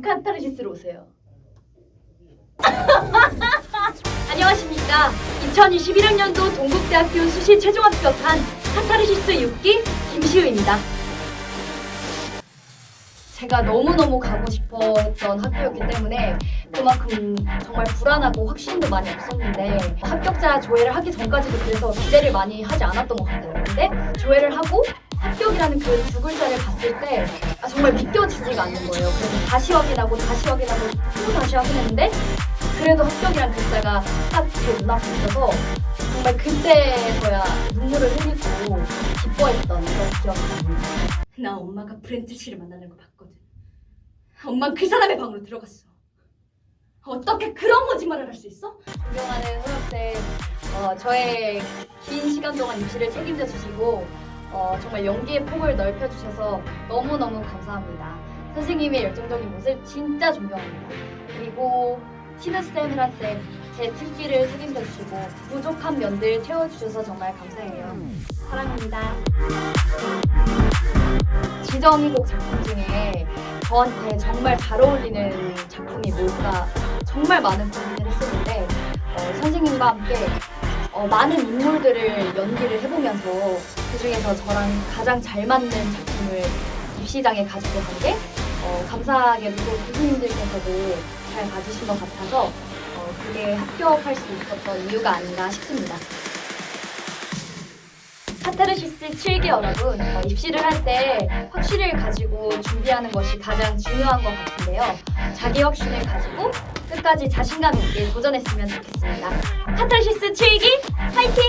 카타르시스로 오세요. 안녕하십니까. 2021학년도 동국대학교 수시 최종 합격한 카타르시스 6기 김시우입니다. 제가 너무너무 가고 싶어 했던 학교였기 때문에 그만큼 정말 불안하고 확신도 많이 없었는데 합격자 조회를 하기 전까지도 그래서 기대를 많이 하지 않았던 것 같아요. 근데 조회를 하고 합격이라는 그 두 글자를 봤을 때 아, 정말 믿겨지지가 않는 거예요. 그래서 다시 확인하고 다시 확인하고 또 다시 확인했는데 그래도 합격이란 글자가 딱제 눈앞에 있어서 정말 그때서야 눈물을 흘리고 기뻐했던 그런 기억이 납니다. 나 엄마가 브렌트 씨를 만나는 거 봤거든. 엄마는 그 사람의 방으로 들어갔어. 어떻게 그런 거짓말을 할 수 있어? 존경하는 호영쌤, 어, 저의 긴 시간 동안 입시를 책임져 주시고 어, 정말 연기의 폭을 넓혀 주셔서 너무너무 감사합니다. 선생님의 열정적인 모습 진짜 존경합니다. 그리고 신우쌤, 혜란쌤, 제 특기를 책임져 주시고 부족한 면들 채워주셔서 정말 감사해요. 사랑합니다. 지정이곡 작품 중에 저한테 정말 잘 어울리는 작품이 뭘까 정말 많은 고민을 했었는데 어, 선생님과 함께 어, 많은 인물들을 연기를 해보면서 그 중에서 저랑 가장 잘 맞는 작품을 입시장에 가지고 간게 어, 감사하게도 또 교수님들께서도 잘 봐주신 것 같아서 어, 그게 합격할 수 있었던 이유가 아닌가 싶습니다. 카타르시스 7기 여러분, 어, 입시를 할 때 확신을 가지고 준비하는 것이 가장 중요한 것 같은데요. 자기 확신을 가지고 끝까지 자신감 있게 도전했으면 좋겠습니다. 카타시스 7기 파이팅!